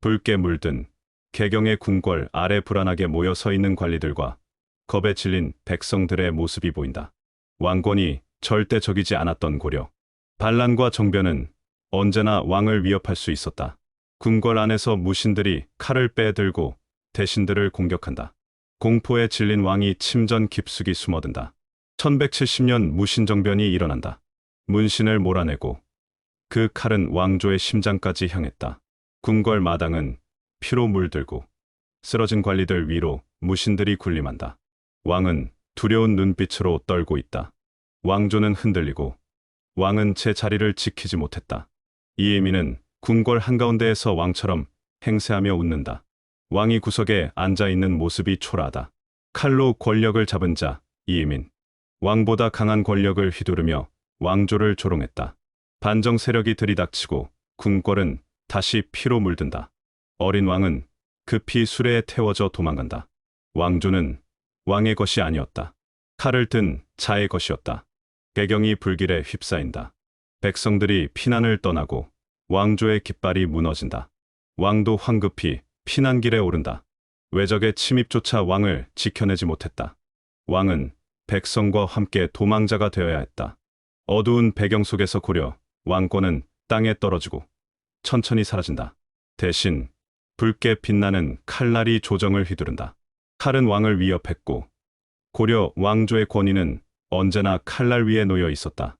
붉게 물든 개경의 궁궐 아래 불안하게 모여 서 있는 관리들과 겁에 질린 백성들의 모습이 보인다. 왕권이 절대 적이지 않았던 고려. 반란과 정변은 언제나 왕을 위협할 수 있었다. 궁궐 안에서 무신들이 칼을 빼들고 대신들을 공격한다. 공포에 질린 왕이 침전 깊숙이 숨어든다. 1170년 무신정변이 일어난다. 문신을 몰아내고 그 칼은 왕조의 심장까지 향했다. 궁궐 마당은 피로 물들고 쓰러진 관리들 위로 무신들이 군림한다. 왕은 두려운 눈빛으로 떨고 있다. 왕조는 흔들리고 왕은 제 자리를 지키지 못했다. 이예민은 궁궐 한가운데에서 왕처럼 행세하며 웃는다. 왕이 구석에 앉아 있는 모습이 초라하다. 칼로 권력을 잡은 자 이예민. 왕보다 강한 권력을 휘두르며 왕조를 조롱했다. 반정 세력이 들이닥치고 궁궐은 다시 피로 물든다. 어린 왕은 급히 수레에 태워져 도망간다. 왕조는 왕의 것이 아니었다. 칼을 든 자의 것이었다. 배경이 불길에 휩싸인다. 백성들이 피난을 떠나고 왕조의 깃발이 무너진다. 왕도 황급히 피난길에 오른다. 외적의 침입조차 왕을 지켜내지 못했다. 왕은 백성과 함께 도망자가 되어야 했다. 어두운 배경 속에서 고려 왕권은 땅에 떨어지고 천천히 사라진다. 대신 붉게 빛나는 칼날이 조정을 휘두른다. 칼은 왕을 위협했고 고려 왕조의 권위는 언제나 칼날 위에 놓여 있었다.